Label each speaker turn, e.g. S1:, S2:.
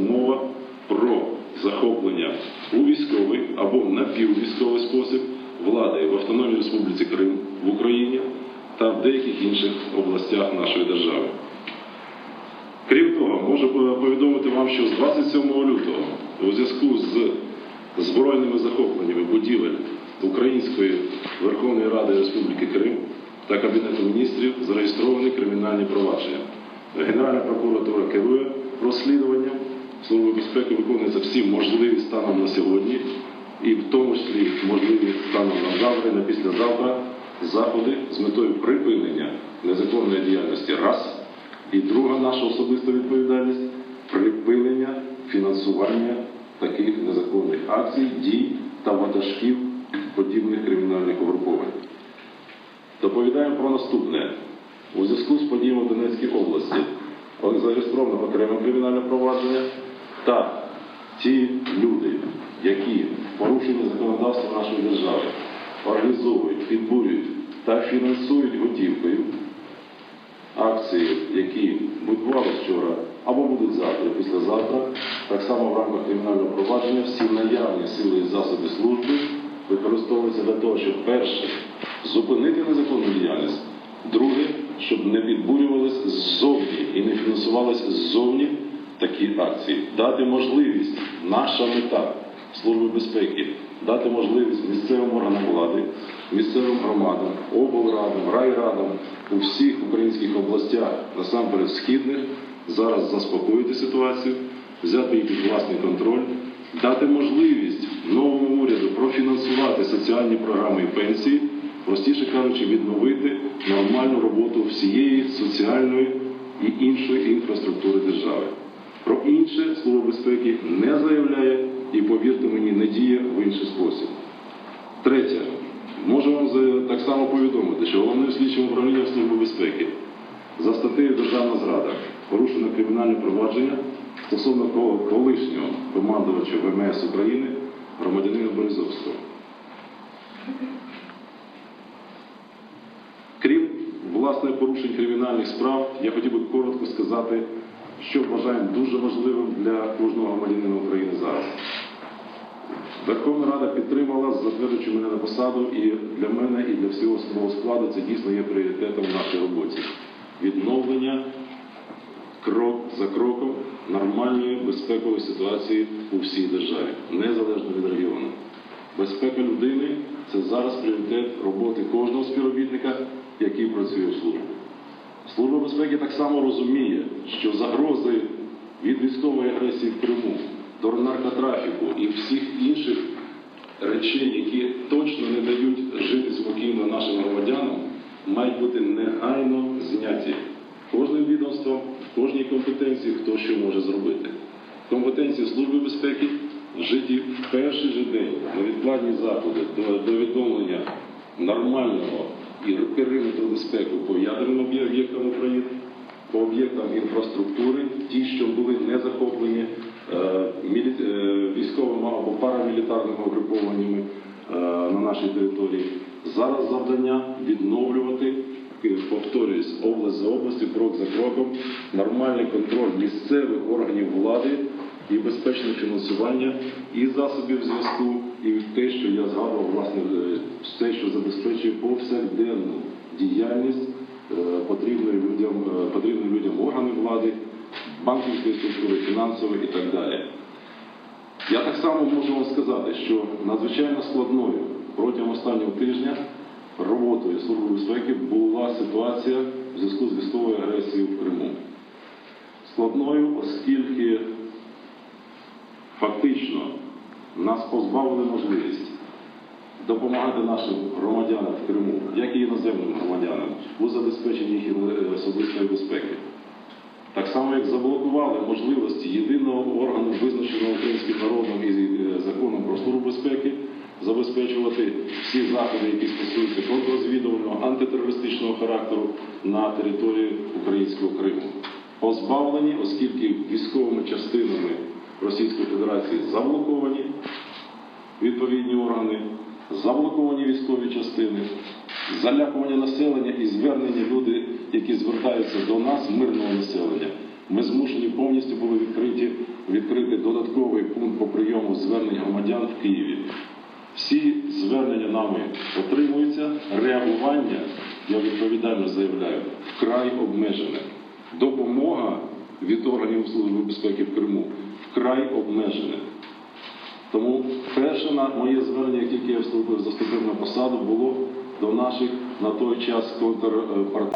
S1: мова про захоплення у військовий або напіввійськовий спосіб влади в Автономній Республіці Крим в Україні та в деяких інших областях нашої держави. Крім того, можу повідомити вам, що з 27 лютого у зв'язку з збройними захопленнями будівель Української Верховної Ради Республіки Крим та Кабінету міністрів зареєстровані кримінальні провадження. Генеральна прокуратура керує розслідуванням. Служба безпеки виконується всі можливі станом на сьогодні, і в тому числі можливі станом на завтра і на післязавтра заходи з метою припинення незаконної діяльності раз. І друга наша особиста відповідальність припинення фінансування таких незаконних акцій, дій та ватажків подібних кримінальних угруповань. Доповідаємо про наступне. У зв'язку з подіями в Донецькій області зареєстровано окреме кримінальне провадження та ті люди, які в порушення законодавства нашої держави організовують, підбурюють та фінансують готівкою акції, які будували вчора або будуть завтра, післязавтра, так само в рамках кримінального провадження всі наявні сили і засоби служби використовуються для того, щоб перше зупинити незаконну діяльність, щоб не підбурювалися ззовні і не фінансувалися ззовні такі акції, дати можливість, наша мета Служби безпеки, дати можливість місцевим органам влади, місцевим громадам, облрадам, райрадам у всіх українських областях, насамперед східних, зараз заспокоїти ситуацію, взяти її під власний контроль, дати можливість новому уряду профінансувати соціальні програми і пенсії, простіше кажучи, відновити нормальну роботу всієї соціальної і іншої інфраструктури держави. Про інше Служба безпеки не заявляє і, повірте мені, не діє в інший спосіб. Третє. Можу вам так само повідомити, що головним слідчим управлінням Служби безпеки за статтею Державна зрада порушено кримінальне провадження стосовно кол- колишнього командувача ВМС України громадянина Березовського. Крім власне порушень кримінальних справ, я хотів би коротко сказати, що вважаємо дуже важливим для кожного громадянина України зараз. Верховна Рада підтримала, затверджуючи мене на посаду, і для мене, і для всього особового складу це дійсно є пріоритетом в нашій роботі. Відновлення крок за кроком нормальної безпекової ситуації у всій державі, незалежно від регіону. Безпека людини це зараз пріоритет роботи кожного співробітника, який працює в службі. Служба безпеки так само розуміє, що загрози від військової агресії в Криму до наркотрафіку і всіх інших речей, які точно не дають жити спокійно нашим громадянам, мають бути негайно зняті кожним відомством, в кожній компетенції, хто що може зробити. Компетенції Служби безпеки вжиті в перший же день невідкладні заходи до, до відновлення нормального і периметру безпеки по ядерним об'єктам України, по об'єктам інфраструктури, ті, що були не захоплені е, мілі- е, військовими або парамілітарними угрупованнями е, на нашій території. Зараз завдання відновлювати, повторююсь, область за областю, крок за кроком, нормальний контроль місцевих органів влади і безпечне фінансування і засобів зв'язку, і те, що я згадував, власне, е, все, що забезпечує повсякденну діяльність е, потрібної людям, е, потрібної людям органів влади, банківської структури, фінансової і так далі. Я так само можу вам сказати, що надзвичайно складною протягом останнього тижня роботою Служби безпеки була ситуація в зв'язку з військовою агресією в Криму. Складною, оскільки фактично нас позбавили можливість допомагати нашим громадянам в Криму, як і іноземним громадянам, у забезпеченні їх особистої безпеки. Так само, як заблокували можливості єдиного органу, визначеного українським народом і е, законом про службу безпеки, забезпечувати всі заходи, які стосуються контррозвідувального, антитерористичного характеру на території українського Криму. Позбавлені, оскільки військовими частинами Російської Федерації заблоковані відповідні органи, заблоковані військові частини, залякування населення і звернення люди, які звертаються до нас, мирного населення. Ми змушені повністю були відкриті відкрити додатковий пункт по прийому звернень громадян в Києві. Всі звернення нами отримуються. Реагування, я відповідально заявляю, вкрай обмежене. Допомога від органів Служби безпеки в Криму вкрай обмежене. Тому перше моє звернення, як тільки я вступив, заступив на посаду, було до наших на той час контрпартнерів